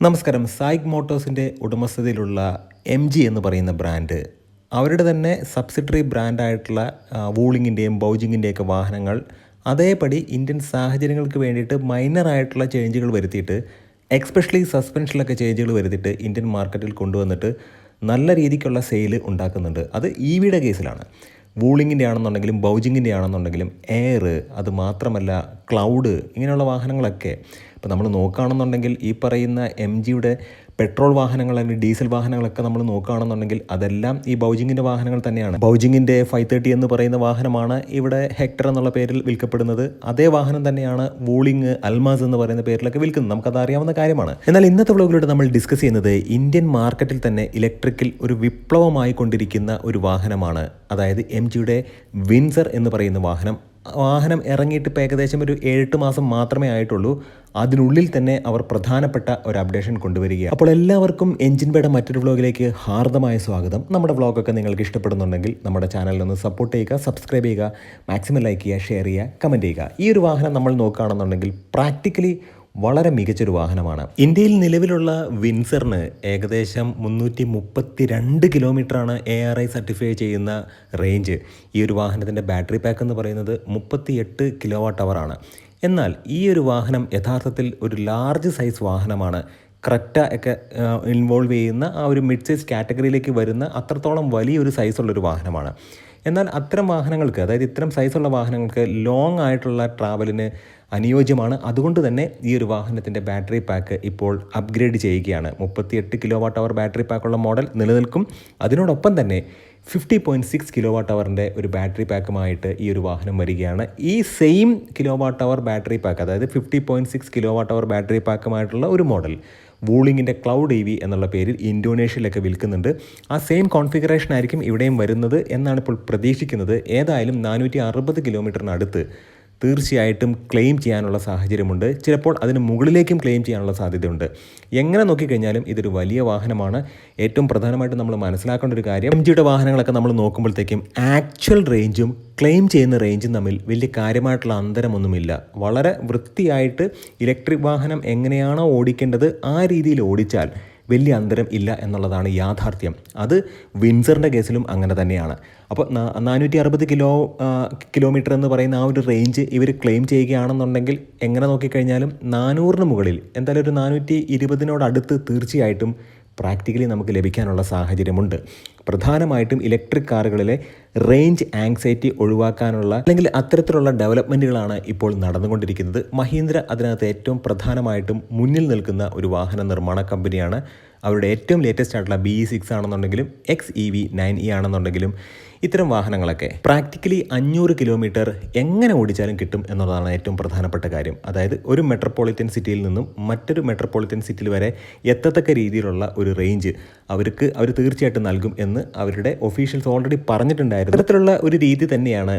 നമസ്കാരം. സായിക് മോട്ടോഴ്സിന്റെ ഉടമസ്ഥതയിലുള്ള M G എന്ന് പറയുന്ന ബ്രാൻഡ് അവരുടെ തന്നെ സബ്സിഡറി ബ്രാൻഡായിട്ടുള്ള വൂളിങ്ങിന്റെയും ബൗജിങ്ങിന്റെയൊക്കെ വാഹനങ്ങൾ അതേപടി ഇന്ത്യൻ സാഹചര്യങ്ങൾക്ക് വേണ്ടിയിട്ട് മൈനറായിട്ടുള്ള ചേഞ്ചുകൾ വരുത്തിയിട്ട് എക്സ്പെഷ്യലി സസ്പെൻഷനിലൊക്കെ ചേഞ്ചുകൾ വരുത്തിയിട്ട് ഇന്ത്യൻ മാർക്കറ്റിൽ കൊണ്ടുവന്നിട്ട് നല്ല രീതിക്കുള്ള സെയിൽ ഉണ്ടാക്കുന്നുണ്ട്. അത് ഇ വിയുടെ കേസിലാണ്. വൂളിങ്ങിന്റെ ആണെന്നുണ്ടെങ്കിലും ബൗജിങ്ങിന്റെ ആണെന്നുണ്ടെങ്കിലും എയർ അത് മാത്രമല്ല ക്ലൗഡ് ഇങ്ങനെയുള്ള വാഹനങ്ങളൊക്കെ. ഇപ്പോൾ നമ്മൾ നോക്കുകയാണെന്നുണ്ടെങ്കിൽ ഈ പറയുന്ന എം ജിയുടെ പെട്രോൾ വാഹനങ്ങൾ അല്ലെങ്കിൽ ഡീസൽ വാഹനങ്ങളൊക്കെ നമ്മൾ നോക്കുകയാണെന്നുണ്ടെങ്കിൽ അതെല്ലാം ഈ ബൗജിങ്ങിന്റെ വാഹനങ്ങൾ തന്നെയാണ്. ബൗജിങ്ങിന്റെ ഫൈവ് തേർട്ടി എന്ന് പറയുന്ന വാഹനമാണ് ഇവിടെ ഹെക്ടർ എന്നുള്ള പേരിൽ വിൽക്കപ്പെടുന്നത്. അതേ വാഹനം തന്നെയാണ് വൂളിങ് അൽമാസ് എന്ന് പറയുന്ന പേരിലൊക്കെ വിൽക്കുന്നത്. നമുക്കത് അറിയാവുന്ന കാര്യമാണ്. എന്നാൽ ഇന്നത്തെ വ്ളോഗിലൂടെ നമ്മൾ ഡിസ്കസ് ചെയ്യുന്നത് ഇന്ത്യൻ മാർക്കറ്റിൽ തന്നെ ഇലക്ട്രിക്കിൽ ഒരു വിപ്ലവമായി കൊണ്ടിരിക്കുന്ന ഒരു വാഹനമാണ്. അതായത് എം ജിയുടെ വിൻസർ എന്ന് പറയുന്ന വാഹനം. വാഹനം ഇറങ്ങിയിട്ട് ഇപ്പോൾ ഏകദേശം ഒരു ഏഴെട്ട് മാസം മാത്രമേ ആയിട്ടുള്ളൂ. അതിനുള്ളിൽ തന്നെ അവർ പ്രധാനപ്പെട്ട ഒരു അപ്ഡേഷൻ കൊണ്ടുവരികയാണ്. അപ്പോൾ എല്ലാവർക്കും എഞ്ചിൻ പേട മറ്റൊരു വ്ളോഗിലേക്ക് ഹാർദമായ സ്വാഗതം. നമ്മുടെ വ്ളോഗൊക്കെ നിങ്ങൾക്ക് ഇഷ്ടപ്പെടുന്നുണ്ടെങ്കിൽ നമ്മുടെ ചാനലിൽ സപ്പോർട്ട് ചെയ്യുക സബ്സ്ക്രൈബ് ചെയ്യുക മാക്സിമം ലൈക്ക് ചെയ്യുക ഷെയർ ചെയ്യുക കമന്റ് ചെയ്യുക. ഈ ഒരു വാഹനം നമ്മൾ നോക്കുകയാണെന്നുണ്ടെങ്കിൽ പ്രാക്ടിക്കലി വളരെ മികച്ചൊരു വാഹനമാണ്. ഇന്ത്യയിൽ നിലവിലുള്ള വിൻസറിന് ഏകദേശം മുന്നൂറ്റി മുപ്പത്തി രണ്ട് കിലോമീറ്ററാണ് എ ആർ ഐ സർട്ടിഫൈ ചെയ്യുന്ന റേഞ്ച് ഈ ഒരു വാഹനത്തിന്റെ ബാറ്ററി പാക്ക് എന്ന് പറയുന്നത് മുപ്പത്തി എട്ട് കിലോ വാട്ട് അവറാണ് എന്നാൽ ഈ ഒരു വാഹനം യഥാർത്ഥത്തിൽ ഒരു ലാർജ് സൈസ് വാഹനമാണ്. ക്രെറ്റ ഒക്കെ ഇൻവോൾവ് ചെയ്യുന്ന ആ ഒരു മിഡ് സൈസ് കാറ്റഗറിയിലേക്ക് വരുന്ന അത്രത്തോളം വലിയൊരു സൈസുള്ളൊരു വാഹനമാണ്. എന്നാൽ അത്തരം വാഹനങ്ങൾക്ക് അതായത് ഇത്തരം സൈസുള്ള വാഹനങ്ങൾക്ക് ലോങ് ആയിട്ടുള്ള ട്രാവലിന് അനുയോജ്യമാണ്. അതുകൊണ്ട് തന്നെ ഈ ഒരു വാഹനത്തിന്റെ ബാറ്ററി പാക്ക് ഇപ്പോൾ അപ്ഗ്രേഡ് ചെയ്യുകയാണ്. മുപ്പത്തിയെട്ട് കിലോ വാട്ട് അവർ ബാറ്ററി പാക്കുള്ള മോഡൽ നിലനിൽക്കും. അതിനോടൊപ്പം തന്നെ fifty point six kilo watt അവറിന്റെ ഒരു ബാറ്ററി പാക്കുമായിട്ട് ഈ ഒരു വാഹനം വരികയാണ്. ഈ same kilo watt hour battery pack അതായത് fifty point six kilo watt hour battery പാക്കുമായിട്ടുള്ള ഒരു മോഡൽ വൂളിങ്ങിന്റെ ക്ലൗഡ് ഇ വി എന്നുള്ള പേരിൽ ഇൻഡോനേഷ്യയിലൊക്കെ വിൽക്കുന്നുണ്ട്. ആ സെയിം കോൺഫിഗറേഷൻ ആയിരിക്കും ഇവിടെയും വരുന്നത് എന്നാണ് ഇപ്പോൾ പ്രതീക്ഷിക്കുന്നത്. ഏതായാലും നാനൂറ്റി അറുപത് കിലോമീറ്ററിനടുത്ത് തീർച്ചയായിട്ടും ക്ലെയിം ചെയ്യാനുള്ള സാഹചര്യമുണ്ട്. ചിലപ്പോൾ അതിന് മുകളിലേക്കും ക്ലെയിം ചെയ്യാനുള്ള സാധ്യതയുണ്ട്. എങ്ങനെ നോക്കിക്കഴിഞ്ഞാലും ഇതൊരു വലിയ വാഹനമാണ്. ഏറ്റവും പ്രധാനമായിട്ടും നമ്മൾ മനസ്സിലാക്കേണ്ട ഒരു കാര്യം എം ജിയുടെ വാഹനങ്ങളൊക്കെ നമ്മൾ നോക്കുമ്പോഴത്തേക്കും ആക്ച്വൽ റേഞ്ചും ക്ലെയിം ചെയ്യുന്ന റേഞ്ചും തമ്മിൽ വലിയ കാര്യമായിട്ടുള്ള അന്തരമൊന്നുമില്ല. വളരെ വൃത്തിയായിട്ട് ഇലക്ട്രിക് വാഹനം എങ്ങനെയാണോ ഓടിക്കേണ്ടത് ആ രീതിയിൽ ഓടിച്ചാൽ വലിയ അന്തരം ഇല്ല എന്നുള്ളതാണ് യാഥാർത്ഥ്യം. അത് വിൻസറിന്റെ കേസിലും അങ്ങനെ തന്നെയാണ്. അപ്പോൾ നാനൂറ്റി അറുപത് കിലോ കിലോമീറ്റർ എന്ന് പറയുന്ന ആ ഒരു റേഞ്ച് ഇവർ ക്ലെയിം ചെയ്യുകയാണെന്നുണ്ടെങ്കിൽ എങ്ങനെ നോക്കിക്കഴിഞ്ഞാലും നാനൂറിന് മുകളിൽ എന്തായാലും ഒരു നാനൂറ്റി ഇരുപതിനോടടുത്ത് തീർച്ചയായിട്ടും പ്രാക്ടിക്കലി നമുക്ക് ലഭിക്കാനുള്ള സാഹചര്യമുണ്ട്. പ്രധാനമായിട്ടും ഇലക്ട്രിക് കാറുകളിലെ റേഞ്ച് ആങ്സൈറ്റി ഒഴിവാക്കാനുള്ള അല്ലെങ്കിൽ അത്തരത്തിലുള്ള ഡെവലപ്മെന്റുകളാണ് ഇപ്പോൾ നടന്നുകൊണ്ടിരിക്കുന്നത്. മഹീന്ദ്ര അതിനകത്ത് ഏറ്റവും പ്രധാനമായിട്ടും മുന്നിൽ നിൽക്കുന്ന ഒരു വാഹന നിർമ്മാണ കമ്പനിയാണ്. അവരുടെ ഏറ്റവും ലേറ്റസ്റ്റ് ആയിട്ടുള്ള ബി സിക്സ് ആണെന്നുണ്ടെങ്കിലും X E V nine E ആണെന്നുണ്ടെങ്കിലും ഇത്തരം വാഹനങ്ങളൊക്കെ പ്രാക്ടിക്കലി അഞ്ഞൂറ് കിലോമീറ്റർ എങ്ങനെ ഓടിച്ചാലും കിട്ടും എന്നുള്ളതാണ് ഏറ്റവും പ്രധാനപ്പെട്ട കാര്യം. അതായത് ഒരു മെട്രോപൊളിറ്റൻ സിറ്റിയിൽ നിന്നും മറ്റൊരു മെട്രോപൊളിറ്റൻ സിറ്റിയിൽ വരെ എത്തത്തക്ക രീതിയിലുള്ള ഒരു റേഞ്ച് അവർക്ക് അവർ തീർച്ചയായിട്ടും നൽകും എന്ന് അവരുടെ ഒഫീഷ്യൽസ് ഓൾറെഡി പറഞ്ഞിട്ടുണ്ടായിരുന്നു. ഇത്തരത്തിലുള്ള ഒരു രീതി തന്നെയാണ്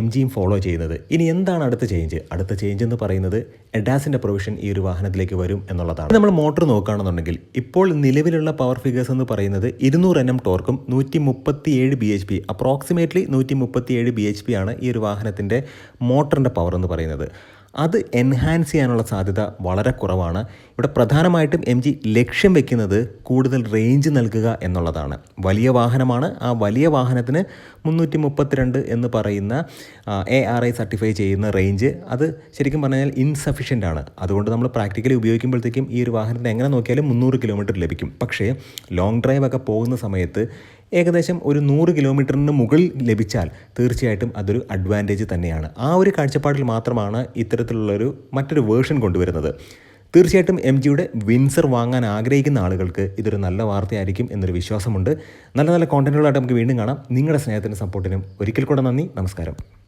എം ജിയും ഫോളോ ചെയ്യുന്നത്. ഇനി എന്താണ് അടുത്ത ചേഞ്ച് അടുത്ത ചേഞ്ച് എന്ന് പറയുന്നത് എഡാസിന്റെ പ്രൊവിഷൻ ഈ ഒരു വാഹനത്തിലേക്ക് വരും എന്നുള്ളതാണ്. നമ്മൾ മോട്ടോർ നോക്കുകയാണെന്നുണ്ടെങ്കിൽ ഇപ്പോൾ നിലവിലുള്ള പവർ ഫിഗേഴ്സ് എന്ന് പറയുന്നത് ഇരുന്നൂറ് എൻ എം ടോർക്കും നൂറ്റി മുപ്പത്തി ഏഴ് ബി എച്ച് പി അപ്രോക്സിമേറ്റ്ലി നൂറ്റി മുപ്പത്തി ഏഴ് ബി എച്ച് പി ആണ് ഈ ഒരു വാഹനത്തിന്റെ മോട്ടറിന്റെ പവർ എന്ന് പറയുന്നത്. അത് എൻഹാൻസ് ചെയ്യാനുള്ള സാധ്യത വളരെ കുറവാണ്. ഇവിടെ പ്രധാനമായിട്ടും എം ജി ലക്ഷ്യം വെക്കുന്നത് കൂടുതൽ റേഞ്ച് നൽകുക എന്നുള്ളതാണ്. വലിയ വാഹനമാണ്. ആ വലിയ വാഹനത്തിന് മുന്നൂറ്റി മുപ്പത്തിരണ്ട് എന്ന് പറയുന്ന എ ആർ ഐ സർട്ടിഫൈ ചെയ്യുന്ന റേഞ്ച് അത് ശരിക്കും പറഞ്ഞാൽ ഇൻസഫിഷ്യന്റ് ആണ്. അതുകൊണ്ട് നമ്മൾ പ്രാക്ടിക്കലി ഉപയോഗിക്കുമ്പോഴത്തേക്കും ഈ ഒരു വാഹനത്തിന് എങ്ങനെ നോക്കിയാലും മുന്നൂറ് കിലോമീറ്റർ ലഭിക്കും. പക്ഷേ ലോങ് ഡ്രൈവ് ഒക്കെ പോകുന്ന സമയത്ത് ഏകദേശം ഒരു നൂറ് കിലോമീറ്ററിന് മുകളിൽ ലഭിച്ചാൽ തീർച്ചയായിട്ടും അതൊരു അഡ്വാന്റേജ് തന്നെയാണ്. ആ ഒരു കാഴ്ചപ്പാടിൽ മാത്രമാണ് ഇത്തരത്തിലുള്ളൊരു മറ്റൊരു വേർഷൻ കൊണ്ടുവരുന്നത്. തീർച്ചയായിട്ടും എം ജിയുടെ വിൻസർ വാങ്ങാൻ ആഗ്രഹിക്കുന്ന ആളുകൾക്ക് ഇതൊരു നല്ല വാർത്തയായിരിക്കും എന്നൊരു വിശ്വാസമുണ്ട്. നല്ല നല്ല കോണ്ടന്റുകളായിട്ട് നമുക്ക് വീണ്ടും കാണാം. നിങ്ങളുടെ സ്നേഹത്തിനും സപ്പോർട്ടിനും ഒരിക്കൽ കൂടെ നന്ദി. നമസ്കാരം.